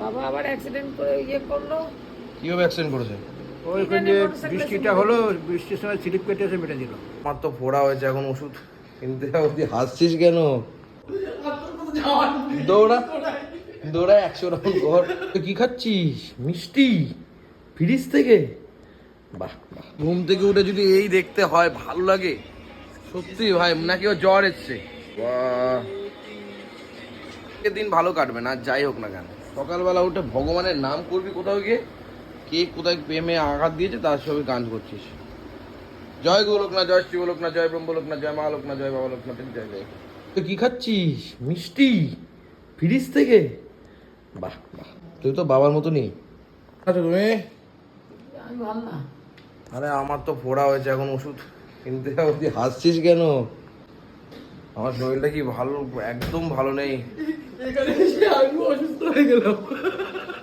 বাবা আবার অ্যাক্সিডেন্ট করে ইয়ে করল। কীভাবে অ্যাক্সিডেন্ট করেছে? ওইখানে যে বৃষ্টিটা হলো। বৃষ্টির সময় স্লিপ কেটে এসে মেটে দিল। আমার তো ফোড়া হয়েছে এখন ওষুধ। কিনতে যাব তুই হাসছিস কেন? দৌড়া। দৌড়া একশো রাউন্ড ঘর। তুই কি খাচ্ছিস? মিষ্টি। ফ্রিজ থেকে? বাহ বাহ। ঘুম থেকে উঠে যদি এই দেখতে হয় ভালো লাগে। সত্যি ভাই নাকি ও জ্বর এসছে? দিন ভালো কাটবে না যাই হোক না কেন। সকালবেলা উঠে ভগবানের নাম করবি কোথাও গিয়ে? কে কোথায় প্রেমে আঘাত দিয়েছে তার সবই গান করছিস। জয় গোলক না জয় শ্রী না জয় ব্রহ্ম লোক না জয় মা লোক না জয় বাবা লোক না জয় জয়। তুই কি খাচ্ছিস? মিষ্টি? ফ্রিজ থেকে? বাহ বাহ। তুই তো বাবার মতনই। আচ্ছা তুমি? আরে আমার তো ফোড়া হয়েছে এখন ওষুধ কিনতে হাসছিস কেন? আমার শরীরটা কি ভালো একদম ভালো নেই।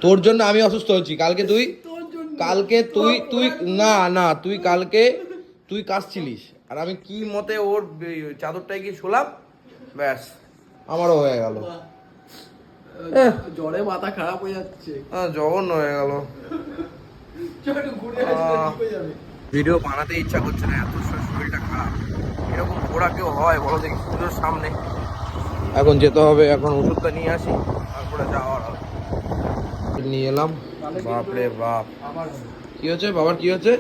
তোর জন্য আমি অসুস্থ হচ্ছি। কালকে তুই কালকে তুই তুই না না তুই কালকে তুই কাশছিলিস। আর আমি কি মতে ওর চাদরটায় গিয়ে শোলাম? ব্যাস আমারও হয়ে গেল। জ্বরে মাথা খারাপ হয়ে যাচ্ছে। আহ, জঘন্য হয়ে গেল। ভিডিও বানাতে ইচ্ছা করছে না এত শরীরটা খারাপ। এরকম ঘোরা কেউ হয় বলো দেখি পুজোর সামনে। এখন যেতে হবে এখন ওষুধটা নিয়ে আসি তারপরে যাওয়ার হবে। নিয়ে এলাম। বাপরে বাপ। কি হচ্ছে? বাবার কি হচ্ছে?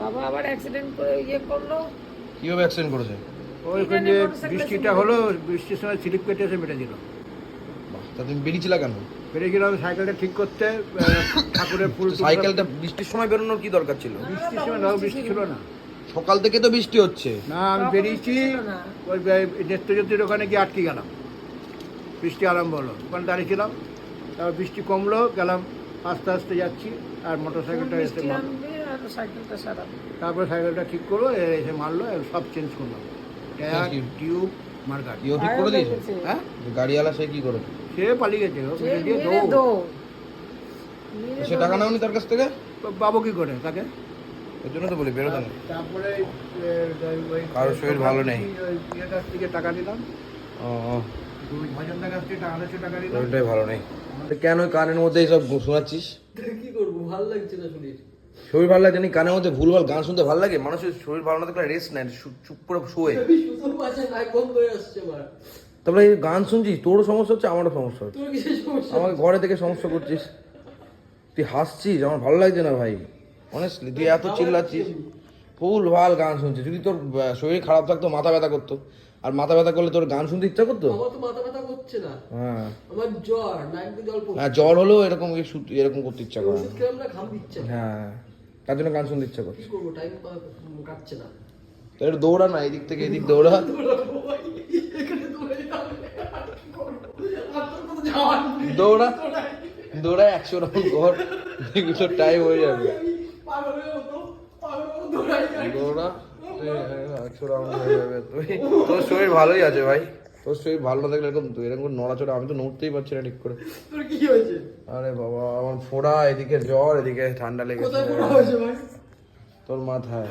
বাবা আবার অ্যাক্সিডেন্ট করে ইয়ে করল। কীভাবে অ্যাক্সিডেন্ট করেছে? ওইখানে যে বৃষ্টিটা হলো বৃষ্টির সময় স্লিপ কেটে এসে মেটে দিল বাহ, তা তুমি বেরিয়েছিলা কেন? বেরিয়েছিলাম সাইকেলটা ঠিক করতে ঠাকুরের ফুল সাইকেলটা বৃষ্টির সময় বেরোনোর কি দরকার ছিল? বৃষ্টির সময় না বৃষ্টি ছিল না। সকাল থেকে তো বৃষ্টি হচ্ছে। না আমি বেরিয়েছি ওই নেত্রজ্যোতির ওখানে গিয়ে আটকে গেলাম। বৃষ্টি আরম্ভ হলো। ওখানে দাঁড়িয়েছিলাম তারপর বৃষ্টি কমলো গেলাম আস্তে আস্তে যাচ্ছি আর মোটর সাইকেলটা এসে তারপরে সাইকেলটা ঠিক করল এসে মারলো সব চেঞ্জ করলাম টায়ার. টিউব মার্কার ঠিক করে দিয়েছে? হ্যাঁ? গাড়িওয়ালা সে কি করে সে পালিয়ে গেছে সে টাকা নাওনি তার কাছ থেকে? পাবো কি করে তাকে? এর জন্য তো বলি বেরোতে না তারপরে কারোর শরীর ভালো নেই। কাছ থেকে টাকা নিলাম। ও ও, দুই ভজনদার কাছ থেকে টাকা আড়াইশো টাকা ভালো নেই। কেন ওই কানের মধ্যে এইসব শোনাচ্ছিস? কি করব? ভালো লাগছে না শরীর শরীর ভালো লাগে জানি কানের মধ্যে ভুলভাল গান শুনতে ভালো লাগে? মানুষের শরীর ভালো না থাকলে রেস্ট নেয় চুপ করে শোয়ে। তারপরে এই গান শুনছিস? তোরও সমস্যা হচ্ছে আমারও সমস্যা হচ্ছে। সমস্যা? আমাকে ঘরে থেকে সমস্যা করছিস। তুই হাসছিস আমার ভালো লাগছে না ভাই। অনেস্টলি তুই এত চিল্লাচ্ছিস। ফুল ভালো গান শুনছিস। যদি তোর শরীর খারাপ থাকতো মাথা ব্যথা করতো। আর মাথা ব্যথা করলে তোর গান শুনতে ইচ্ছা করতো? আমার তো মাথা ব্যথা করছে না। হ্যাঁ। আমার জ্বর নাক জল হ্যাঁ জ্বর হলেও এরকম এরকম করতে ইচ্ছা করে ওষুধ খেলাম না ঘাম দিচ্ছে হ্যাঁ। তার জন্য গান শুনতে ইচ্ছা করছে। কি করব? টাইম কাটছে না। তাহলে একটু দৌড়া না এদিক থেকে এদিক দৌড়া। দৌড়ে। দৌড়া। একশো রাউন্ড ঘর টাইম হয়ে যাবে আমি পাগল হয়ে মতো পাগল হয়ে মতো দৌড়াই যাই। দৌড়া একশো রাউন্ড হয়ে যাবে তুই তোর শরীর ভালোই আছে ভাই তোর শরীর ভালো না থাকলে এরকম তুই। এরকম নড়াচড়া আমি তো নড়তেই পারছি না ঠিক করে তোর কি হয়েছে? আরে বাবা আমার ফোড়া এদিকে জ্বর এদিকে ঠান্ডা লেগেছে। তোর মাথায়।